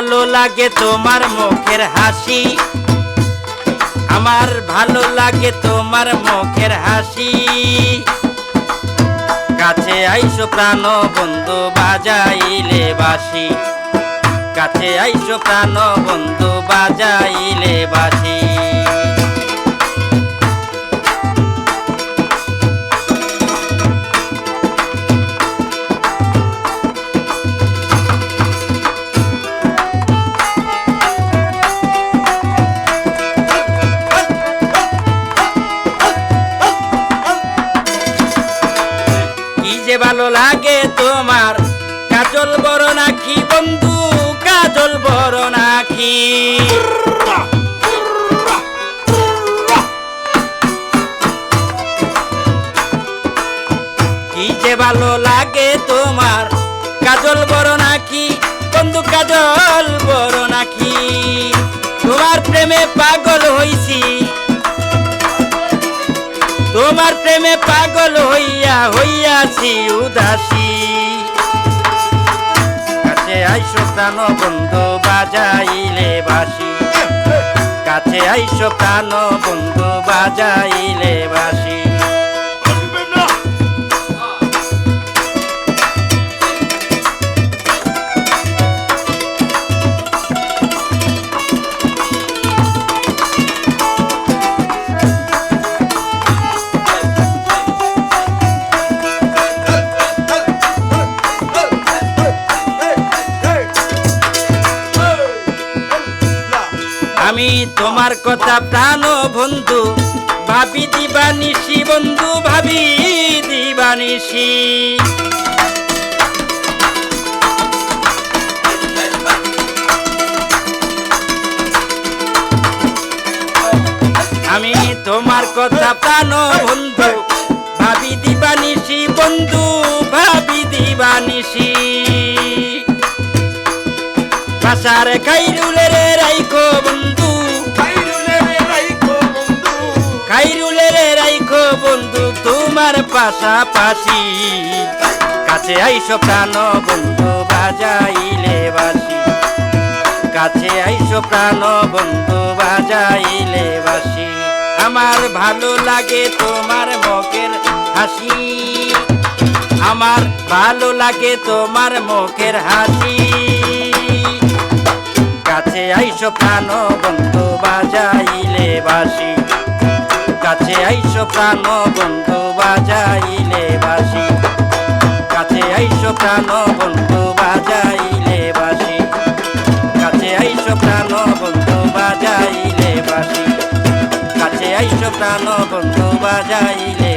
ভালো লাগে তোমার মুখের হাসি। আমার ভালো লাগে তোমার মুখের হাসি। কাছে আইসো প্রাণ বন্ধু, বাজাইলে বাসি কাছে আইসো প্রাণ বন্ধু, বাজাইলে বাসি যে ভালো লাগে তোমার। কাজল বড় নাকি বন্ধু? কাজল বড় নাকি? কি যে ভালো লাগে তোমার। কাজল বড় নাকি? বন্ধু, কাজল বড় নাকি? তোমার প্রেমে পাগল হইছি তোমার প্রেমে পাগল হইয়া হইয়াছি, উদাসী। কাছে আইসো প্রাণ বন্ধু বাজাইলে বাসি। কাছে আইসো প্রাণ বন্ধু বাজাইলে তোমার কথা প্রাণ বন্ধু, ভাবি দিবানিসি বন্ধু, ভাবি দিবানিসি আমি তোমার কথা প্রাণ বন্ধু, ভাবি দিবানিসি বন্ধু, ভাবি দিবানিসি পাশার খাইরুলের পাশাপাশি কাছে আইসো প্রাণ বন্ধু, বাজাইলে বাসি। কাছে আইসো প্রাণ বন্ধু, বাজাইলে বাসি। আমার ভালো লাগে তোমার মুখের হাসি। আমার ভালো লাগে তোমার মুখের হাসি। কাছে আইসো প্রাণ বন্ধু প্রাণ বন্ধু বাজাইলে বাসি। কাছে আইসো প্রাণ বন্ধু বাজাইলে বাসি। কাছে আইসো প্রাণ বন্ধু বাজাইলে বাসি। কাছে আইসো প্রাণ বন্ধু বাজাইলে